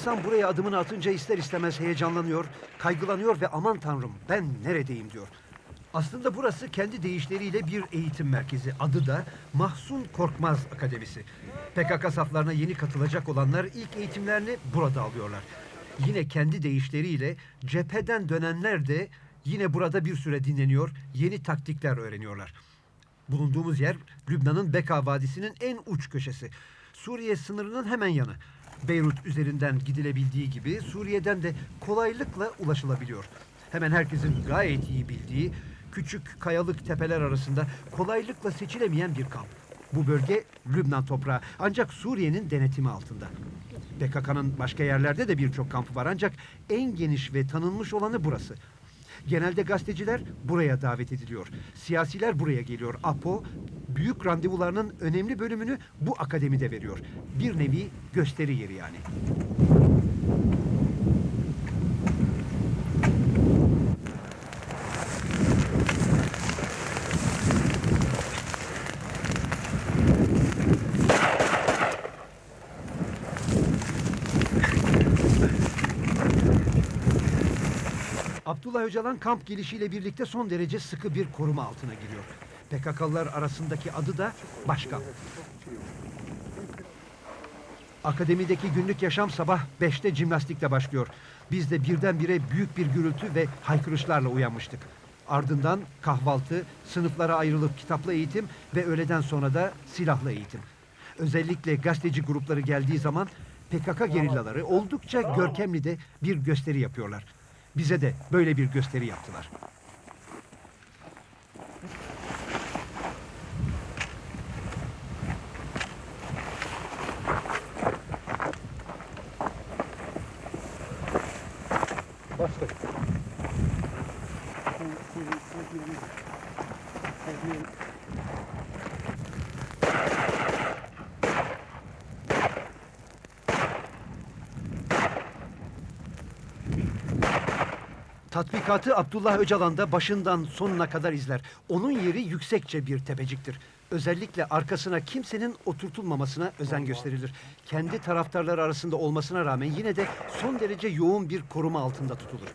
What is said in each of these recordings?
İnsan buraya adımını atınca ister istemez heyecanlanıyor, kaygılanıyor ve aman tanrım ben neredeyim diyor. Aslında burası kendi deyişleriyle bir eğitim merkezi. Adı da Mahsun Korkmaz Akademisi. PKK saflarına yeni katılacak olanlar ilk eğitimlerini burada alıyorlar. Yine kendi deyişleriyle cepheden dönenler de yine burada bir süre dinleniyor, yeni taktikler öğreniyorlar. Bulunduğumuz yer Lübnan'ın Beka Vadisi'nin en uç köşesi. Suriye sınırının hemen yanı. Beyrut üzerinden gidilebildiği gibi Suriye'den de kolaylıkla ulaşılabiliyor. Hemen herkesin gayet iyi bildiği küçük kayalık tepeler arasında kolaylıkla seçilemeyen bir kamp. Bu bölge Lübnan toprağı ancak Suriye'nin denetimi altında. PKK'nın başka yerlerde de birçok kampı var ancak en geniş ve tanınmış olanı burası. Genelde gazeteciler buraya davet ediliyor. Siyasiler buraya geliyor. APO büyük randevularının önemli bölümünü bu akademide veriyor. Bir nevi gösteri yeri yani. Abdullah Öcalan kamp gelişiyle birlikte son derece sıkı bir koruma altına giriyor. PKK'lılar arasındaki adı da Başkan. Akademideki günlük yaşam sabah 5'te jimnastikle başlıyor. Biz de birdenbire büyük bir gürültü ve haykırışlarla uyanmıştık. Ardından kahvaltı, sınıflara ayrılıp kitapla eğitim ve öğleden sonra da silahlı eğitim. Özellikle gazeteci grupları geldiği zaman PKK gerillaları oldukça görkemli de bir gösteri yapıyorlar. Bize de böyle bir gösteri yaptılar. Tatbikatı Abdullah Öcalan da başından sonuna kadar izler. Onun yeri yüksekçe bir tepeciktir. Özellikle arkasına kimsenin oturtulmamasına özen gösterilir. Kendi taraftarları arasında olmasına rağmen yine de son derece yoğun bir koruma altında tutulur.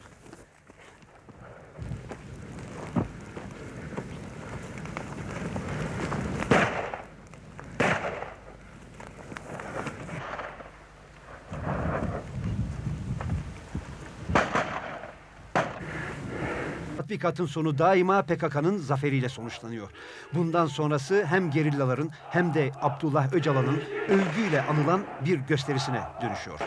Tatbikatın sonu daima PKK'nın zaferiyle sonuçlanıyor. Bundan sonrası hem gerillaların hem de Abdullah Öcalan'ın övgüyle anılan bir gösterisine dönüşüyor.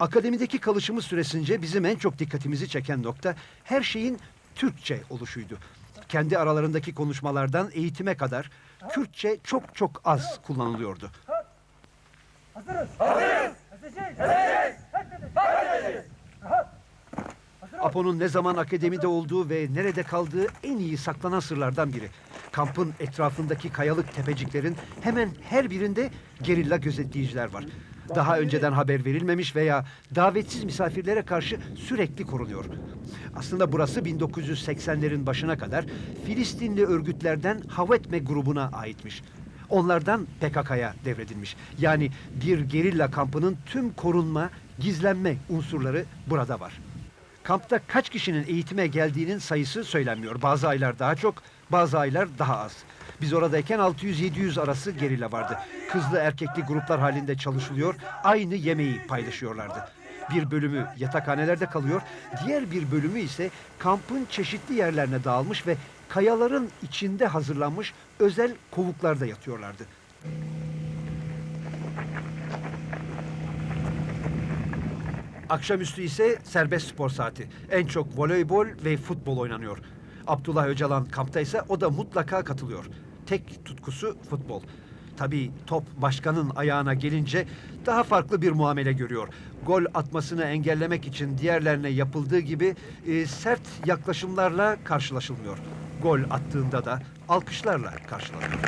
Akademideki kalışımız süresince bizim en çok dikkatimizi çeken nokta her şeyin Türkçe oluşuydu. Kendi aralarındaki konuşmalardan eğitime kadar Kürtçe çok çok az kullanılıyordu. Apo'nun ne zaman akademide olduğu ve nerede kaldığı en iyi saklanan sırlardan biri. Kampın etrafındaki kayalık tepeciklerin hemen her birinde gerilla gözetleyiciler var. Daha önceden haber verilmemiş veya davetsiz misafirlere karşı sürekli korunuyor. Aslında burası 1980'lerin başına kadar Filistinli örgütlerden Havetme grubuna aitmiş. Onlardan PKK'ya devredilmiş. Yani bir gerilla kampının tüm korunma, gizlenme unsurları burada var. Kampta kaç kişinin eğitime geldiğinin sayısı söylenmiyor. Bazı aylar daha çok, bazı aylar daha az. Biz oradayken 600-700 arası gerilla vardı. Kızlı erkekli gruplar halinde çalışılıyor, aynı yemeği paylaşıyorlardı. Bir bölümü yatakhanelerde kalıyor, diğer bir bölümü ise kampın çeşitli yerlerine dağılmış ve kayaların içinde hazırlanmış özel kovuklarda yatıyorlardı. Akşamüstü ise serbest spor saati. En çok voleybol ve futbol oynanıyor. Abdullah Öcalan kampta ise o da mutlaka katılıyor. Tek tutkusu futbol. Tabii top başkanın ayağına gelince daha farklı bir muamele görüyor. Gol atmasını engellemek için diğerlerine yapıldığı gibi e, sert yaklaşımlarla karşılaşılmıyor. Gol attığında da alkışlarla karşılanıyor.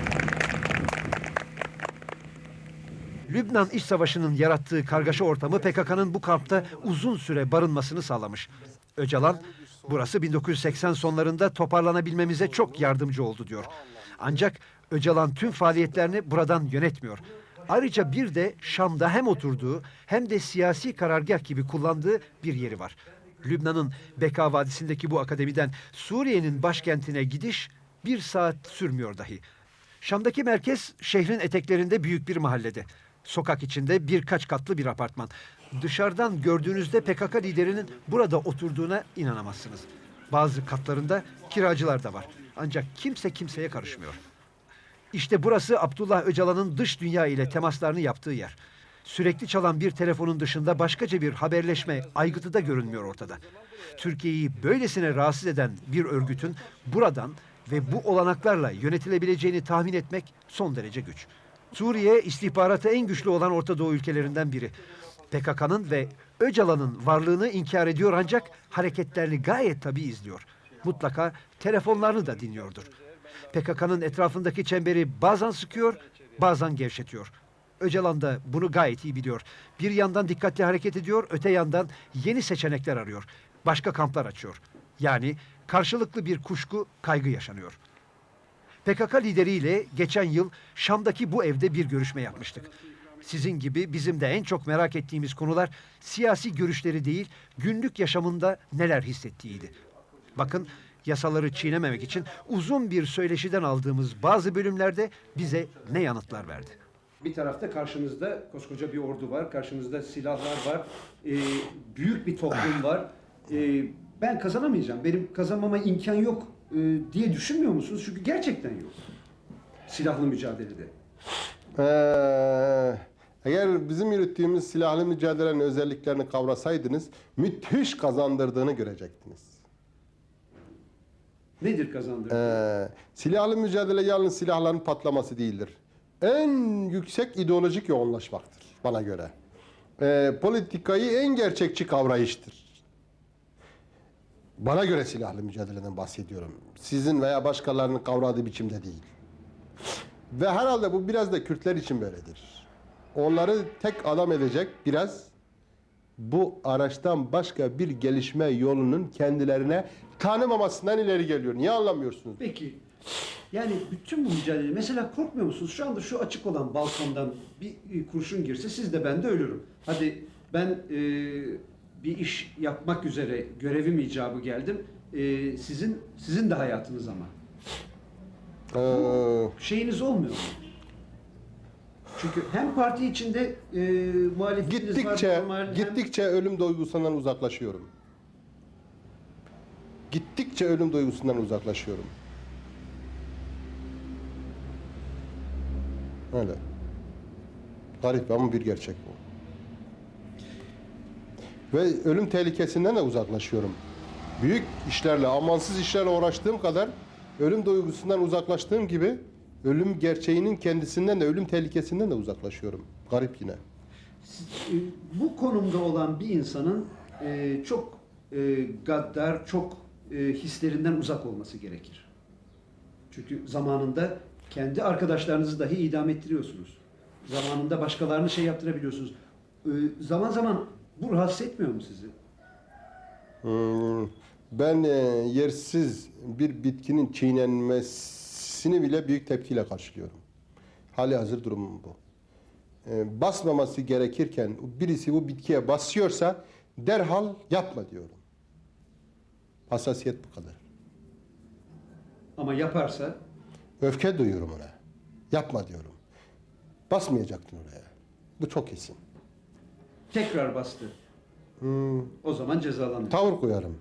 Lübnan İç Savaşı'nın yarattığı kargaşa ortamı PKK'nın bu kampta uzun süre barınmasını sağlamış. Öcalan, Burası 1980 sonlarında toparlanabilmemize çok yardımcı oldu diyor. Ancak Öcalan tüm faaliyetlerini buradan yönetmiyor. Ayrıca bir de Şam'da hem oturduğu hem de siyasi karargah gibi kullandığı bir yeri var. Lübnan'ın Beka Vadisi'ndeki bu akademiden Suriye'nin başkentine gidiş bir saat sürmüyor dahi. Şam'daki merkez şehrin eteklerinde büyük bir mahallede. Sokak içinde birkaç katlı bir apartman. Dışarıdan gördüğünüzde PKK liderinin burada oturduğuna inanamazsınız. Bazı katlarında kiracılar da var. Ancak kimse kimseye karışmıyor. İşte burası Abdullah Öcalan'ın dış dünya ile temaslarını yaptığı yer. Sürekli çalan bir telefonun dışında başkaca bir haberleşme aygıtı da görünmüyor ortada. Türkiye'yi böylesine rahatsız eden bir örgütün buradan ve bu olanaklarla yönetilebileceğini tahmin etmek son derece güç. Suriye istihbaratı en güçlü olan Orta Doğu ülkelerinden biri. PKK'nın ve Öcalan'ın varlığını inkar ediyor ancak hareketlerini gayet tabii izliyor. Mutlaka telefonlarını da dinliyordur. PKK'nın etrafındaki çemberi bazen sıkıyor, bazen gevşetiyor. Öcalan da bunu gayet iyi biliyor. Bir yandan dikkatli hareket ediyor, öte yandan yeni seçenekler arıyor. Başka kamplar açıyor. Yani karşılıklı bir kuşku, kaygı yaşanıyor. PKK lideriyle geçen yıl Şam'daki bu evde bir görüşme yapmıştık. Sizin gibi bizim de en çok merak ettiğimiz konular siyasi görüşleri değil, günlük yaşamında neler hissettiğiydi. Bakın yasaları çiğnememek için uzun bir söyleşiden aldığımız bazı bölümlerde bize ne yanıtlar verdi. Bir tarafta karşınızda koskoca bir ordu var, karşınızda silahlar var, e, büyük bir toplum var. E, ben kazanamayacağım, benim kazanmama imkan yok diye düşünmüyor musunuz? Çünkü gerçekten yok. Silahlı mücadelede. Ee, eğer bizim yürüttüğümüz silahlı mücadelenin özelliklerini kavrasaydınız müthiş kazandırdığını görecektiniz. Nedir kazandırdı? Ee, silahlı mücadele yalnız silahların patlaması değildir. En yüksek ideolojik yoğunlaşmaktır bana göre. Ee, politikayı en gerçekçi kavrayıştır. Bana göre silahlı mücadeleden bahsediyorum. Sizin veya başkalarının kavradığı biçimde değil. Ve herhalde bu biraz da Kürtler için böyledir. Onları tek adam edecek biraz bu araçtan başka bir gelişme yolunun kendilerine tanımamasından ileri geliyor. Niye anlamıyorsunuz? Peki yani bütün bu mücadele mesela korkmuyor musunuz? Şu anda şu açık olan balkondan bir kurşun girse siz de ben de ölürüm. Hadi ben e, bir iş yapmak üzere görevim icabı geldim. E, sizin sizin de hayatınız ama. Ee, Şeyiniz olmuyor mu? Çünkü hem parti içinde e, muhalefetiniz gittikçe var, normal, hem- gittikçe ölüm duygusundan uzaklaşıyorum. Gittikçe ölüm duygusundan uzaklaşıyorum. Öyle. Garip ama bir gerçek bu. Ve ölüm tehlikesinden de uzaklaşıyorum. Büyük işlerle, amansız işlerle uğraştığım kadar ölüm duygusundan uzaklaştığım gibi ölüm gerçeğinin kendisinden de ölüm tehlikesinden de uzaklaşıyorum. Garip yine. E, bu konumda olan bir insanın e, çok e, gaddar, çok hislerinden uzak olması gerekir. Çünkü zamanında kendi arkadaşlarınızı dahi idam ettiriyorsunuz. Zamanında başkalarını şey yaptırabiliyorsunuz. Zaman zaman bu rahatsız etmiyor mu sizi? Hmm, Ben e, yersiz bir bitkinin çiğnenmesini bile büyük tepkiyle karşılıyorum. Hali hazır durumum bu. E, basmaması gerekirken birisi bu bitkiye basıyorsa derhal yapma diyorum. Hassasiyet bu kadar. Ama yaparsa Öfke duyuyorum ona. Yapma diyorum. Basmayacaktın oraya. Bu çok kesin. Tekrar bastı. Hmm, O zaman cezalanır. tavır koyarım.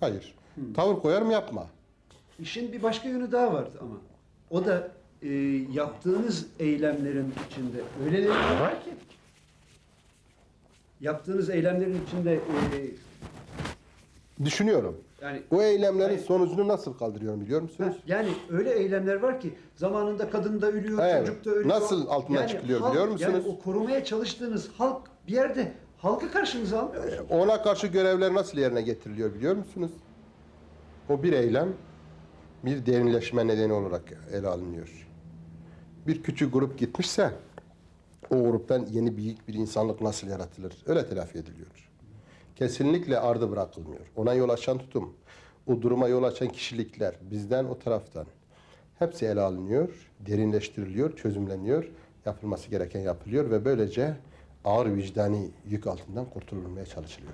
Hayır. Tavır koyarım yapma. İşin bir başka yönü daha var ama. O da e, yaptığınız eylemlerin içinde öyleleri var ki. Yaptığınız eylemlerin içinde e, Düşünüyorum. yani Bu eylemlerin Hayır. sonucunu nasıl kaldırıyorum biliyor musunuz? Yani öyle eylemler var ki zamanında kadın da ölüyor, Evet. çocuk da ölüyor. Nasıl altından çıkılıyor biliyor musunuz? Yani o korumaya çalıştığınız halk bir yerde halkı karşınıza almıyor. musunuz? Ona karşı görevler nasıl yerine getiriliyor biliyor musunuz? O bir eylem bir derinleşme nedeni olarak ele alınıyor. Bir küçük grup gitmişse o gruptan yeni büyük bir insanlık nasıl yaratılır? Öyle telafi ediliyor. kesinlikle ardı bırakılmıyor. Ona yol açan tutum, o duruma yol açan kişilikler bizden o taraftan hepsi ele alınıyor, derinleştiriliyor, çözümleniyor, yapılması gereken yapılıyor ve böylece ağır vicdani yük altından kurtulmaya çalışılıyor.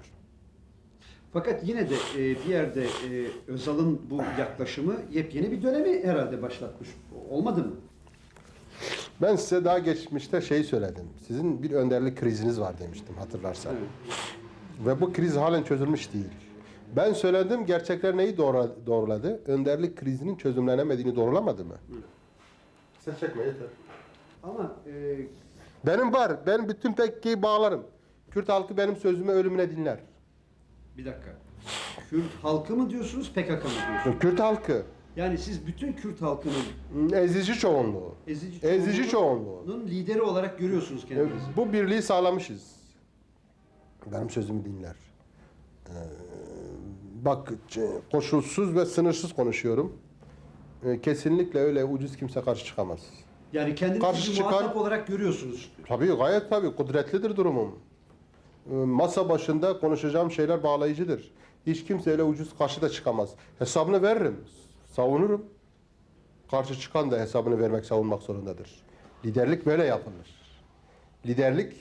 Fakat yine de e, bir yerde e, Özal'ın bu yaklaşımı yepyeni bir dönemi herhalde başlatmış. Olmadı mı? Ben size daha geçmişte şey söyledim. Sizin bir önderlik kriziniz var demiştim hatırlarsan. Ve bu kriz halen çözülmüş değil. Ben söyledim gerçekler neyi doğru, doğruladı? Önderlik krizinin çözümlenemediğini doğrulamadı mı? Sen çekme yeter. Ama e, Benim var. Ben bütün tekkeyi bağlarım. Kürt halkı benim sözümü ölümüne dinler. bir dakika. Kürt halkı mı diyorsunuz, PKK mı diyorsunuz? Kürt halkı Yani siz bütün Kürt halkının ezici çoğunluğu. ezici, Ezici çoğunluğunun çoğunluğu. lideri olarak görüyorsunuz kendinizi. Bu birliği sağlamışız. Benim sözümü dinler. Ee, bak koşulsuz ve sınırsız konuşuyorum. Ee, kesinlikle öyle ucuz kimse karşı çıkamaz. Yani kendinizi Karşı bir çıkan- muhatap olarak görüyorsunuz. Tabii gayet tabii kudretlidir durumum. Ee, masa başında konuşacağım şeyler bağlayıcıdır. Hiç kimse öyle ucuz karşı da çıkamaz. Hesabını veririm. Savunurum. Karşı çıkan da hesabını vermek, savunmak zorundadır. Liderlik böyle yapılır. Liderlik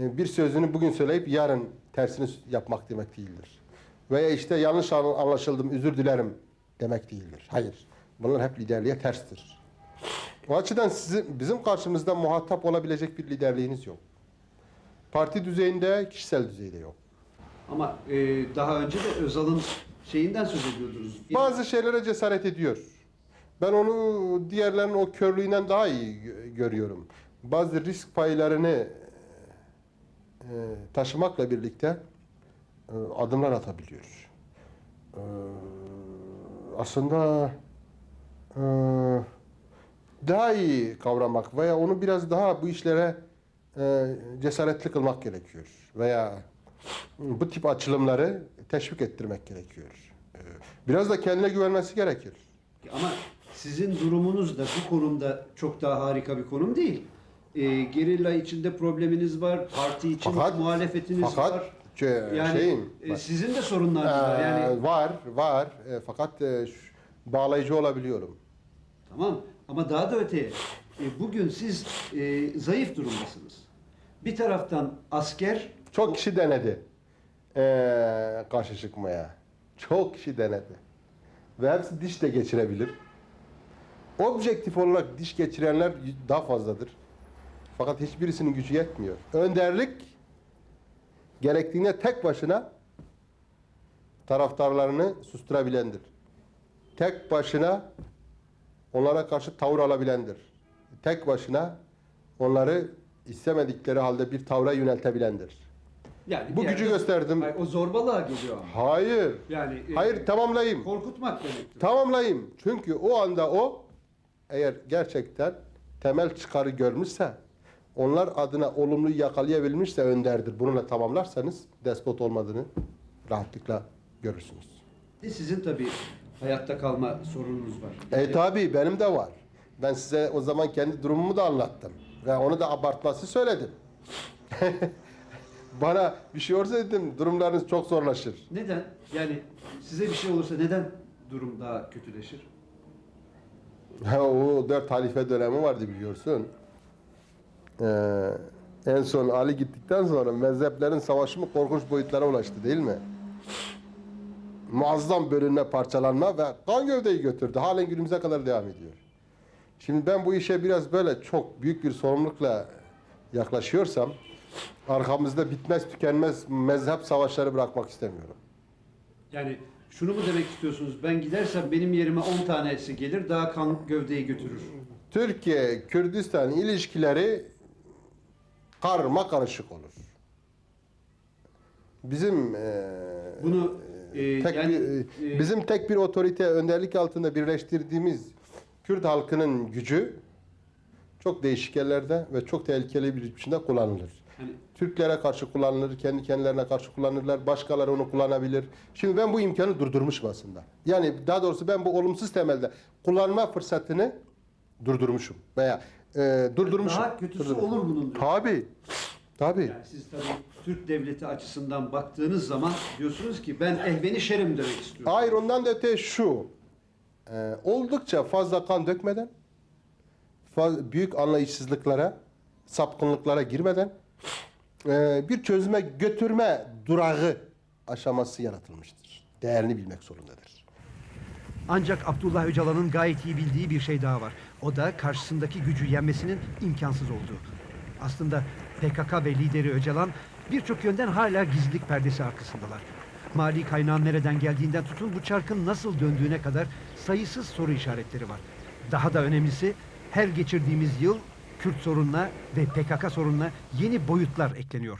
e, bir sözünü bugün söyleyip yarın tersini yapmak demek değildir. Veya işte yanlış an- anlaşıldım, özür dilerim demek değildir. Hayır. Bunlar hep liderliğe terstir. O açıdan sizin, bizim karşımızda muhatap olabilecek bir liderliğiniz yok. Parti düzeyinde, kişisel düzeyde yok. Ama e, daha önce de Özal'ın şeyinden söz ediyordunuz. Bazı şeylere cesaret ediyor. Ben onu diğerlerinin o körlüğünden daha iyi gö- görüyorum. Bazı risk paylarını e, taşımakla birlikte e, adımlar atabiliyor. E, aslında e, daha iyi kavramak veya onu biraz daha bu işlere e, cesaretli kılmak gerekiyor. Veya bu tip açılımları teşvik ettirmek gerekiyor. E, Biraz da kendine güvenmesi gerekir. Ama sizin durumunuz da bu konumda çok daha harika bir konum değil. E, gerilla içinde probleminiz var, parti için Fakat- muhalefetiniz fakat var. Yani şeyin, e, sizin de sorunlarınız var. Ee, Yani var, var. E, fakat e, bağlayıcı olabiliyorum. tamam ama daha da öteye. e, bugün siz e, zayıf durumdasınız. Bir taraftan asker Çok kişi denedi e, karşı çıkmaya. Çok kişi denedi. Ve hepsi diş de geçirebilir. Objektif olarak diş geçirenler daha fazladır. Fakat hiçbirisinin gücü yetmiyor. Önderlik gerektiğinde tek başına taraftarlarını susturabilendir. Tek başına onlara karşı tavır alabilendir. Tek başına onları istemedikleri halde bir tavra yöneltebilendir. yani Bu gücü gösterdim. Hayır, o zorbalığa geliyor ama. Hayır. Yani e, Hayır tamamlayayım. korkutmak demektir. Tamamlayayım. Çünkü o anda o eğer gerçekten temel çıkarı görmüşse onlar adına olumlu yakalayabilmişse önderdir. Bununla tamamlarsanız despot olmadığını rahatlıkla görürsünüz. E, Sizin tabii hayatta kalma sorununuz var. E tabi benim de var. Ben size o zaman kendi durumumu da anlattım. Ve onu da abartması söyledim. Bana bir şey olursa dedim durumlarınız çok zorlaşır. Neden? Yani size bir şey olursa neden durum daha kötüleşir? O dört halife dönemi vardı biliyorsun. Ee, en son Ali gittikten sonra mezheplerin savaşı mı korkunç boyutlara ulaştı değil mi? Muazzam bölünme, parçalanma ve kan gövdeyi götürdü. Halen günümüze kadar devam ediyor. Şimdi ben bu işe biraz böyle çok büyük bir sorumlulukla yaklaşıyorsam arkamızda bitmez tükenmez mezhep savaşları bırakmak istemiyorum. Yani şunu mu demek istiyorsunuz? Ben gidersem benim yerime 10 tanesi gelir daha kan gövdeyi götürür. Türkiye-Kürdistan ilişkileri karma karışık olur. Bizim eee, Bunu e, tek yani bir, e, bizim tek bir otorite önderlik altında birleştirdiğimiz Kürt halkının gücü çok değişik yerlerde ve çok tehlikeli bir biçimde kullanılır. hani Türklere karşı kullanılır, kendi kendilerine karşı kullanırlar, başkaları onu kullanabilir. Şimdi ben bu imkanı durdurmuşum aslında. Yani daha doğrusu ben bu olumsuz temelde kullanma fırsatını durdurmuşum veya e, durdurmuşum. daha kötüsü Durdurmuşum. olur bunun diyor. Tabii. Tabii. Yani siz tabii Türk devleti açısından baktığınız zaman diyorsunuz ki ben ehveni şerim demek istiyorum. Hayır ondan da öte şu. e, oldukça fazla kan dökmeden, faz- büyük anlayışsızlıklara, sapkınlıklara girmeden e, bir çözüme götürme durağı aşaması yaratılmıştır. Değerini bilmek zorundadır. Ancak Abdullah Öcalan'ın gayet iyi bildiği bir şey daha var. O da karşısındaki gücü yenmesinin imkansız olduğu. Aslında PKK ve lideri Öcalan birçok yönden hala gizlilik perdesi arkasındalar. Mali kaynağın nereden geldiğinden tutun bu çarkın nasıl döndüğüne kadar sayısız soru işaretleri var. Daha da önemlisi her geçirdiğimiz yıl Kürt sorununa ve PKK sorununa yeni boyutlar ekleniyor.